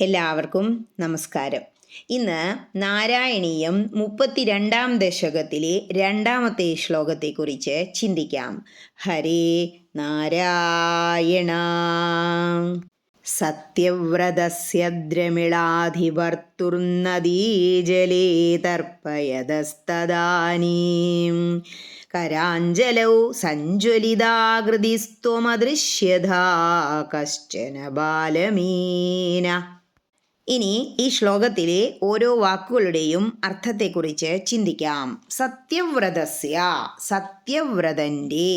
എല്ലാവർക്കും നമസ്കാരം. ഇന്ന് നാരായണീയം മുപ്പത്തിരണ്ടാം ദശകത്തിലെ രണ്ടാമത്തെ ശ്ലോകത്തെക്കുറിച്ച് ചിന്തിക്കാം. ഹരേ നാരായണ. സത്യവ്രതസ്യ ദ്രമിളാധിവർത്തുർനദീജലേ തർപ്പയതസ്തദാനീം. കരാഞ്ജലൗ സഞ്ജ്വലിതാകൃതിസ്ത്വമദൃശ്യതാ കശ്ചന ബാലമീന. ഇനി ഈ ശ്ലോകത്തിലെ ഓരോ വാക്കുകളുടെയും അർത്ഥത്തെക്കുറിച്ച് ചിന്തിക്കാം. സത്യവ്രതസ്യ സത്യവ്രതന്റെ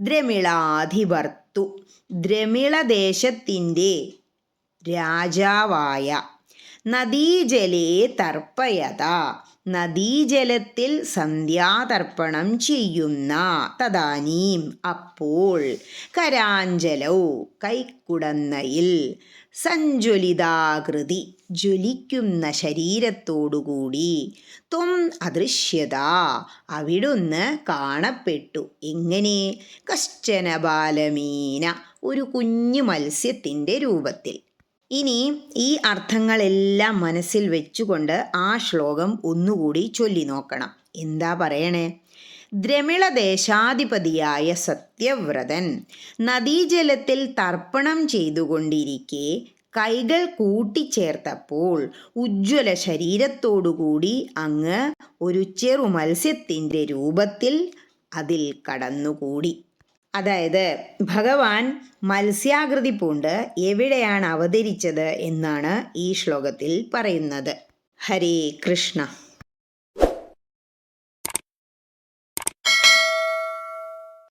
ദ്രമിളാധിപർത്തു ദ്രമിളദേശത്തിന്റെ രാജാവായ നദീജലേ തർപ്പയത നദീജലത്തിൽ സന്ധ്യാതർപ്പണം ചെയ്യുന്ന തദാനീം അപ്പോൾ കരാഞ്ചലോ കൈക്കുടന്നയിൽ സഞ്ജ്വലിതാകൃതി ജ്വലിക്കുന്ന ശരീരത്തോടുകൂടി ത്വം അദൃശ്യത അവിടുന്ന് കാണപ്പെട്ടു. എങ്ങനെ? കശ്ചന ബാലമീന ഒരു കുഞ്ഞു മത്സ്യത്തിന്റെ രൂപത്തിൽ. ഇനി ഈ അർത്ഥങ്ങളെല്ലാം മനസ്സിൽ വെച്ചുകൊണ്ട് ആ ശ്ലോകം ഒന്നുകൂടി ചൊല്ലി നോക്കണം. എന്താ പറയണേ? ദ്രമിളദേശാധിപതിയായ സത്യവ്രതൻ നദീജലത്തിൽ തർപ്പണം ചെയ്തുകൊണ്ടിരിക്കെ കൈകൾ കൂട്ടിച്ചേർത്തപ്പോൾ ഉജ്ജ്വല ശരീരത്തോടുകൂടി അങ്ങ് ഒരു ചെറു മത്സ്യത്തിന്റെ രൂപത്തിൽ അതിൽ കടന്നുകൂടി. അതായത് ഭഗവാൻ മത്സ്യാകൃതി പൂണ്ട് എവിടെയാണ് അവതരിച്ചത് എന്നാണ് ഈ ശ്ലോകത്തിൽ പറയുന്നത്. ഹരേ കൃഷ്ണ.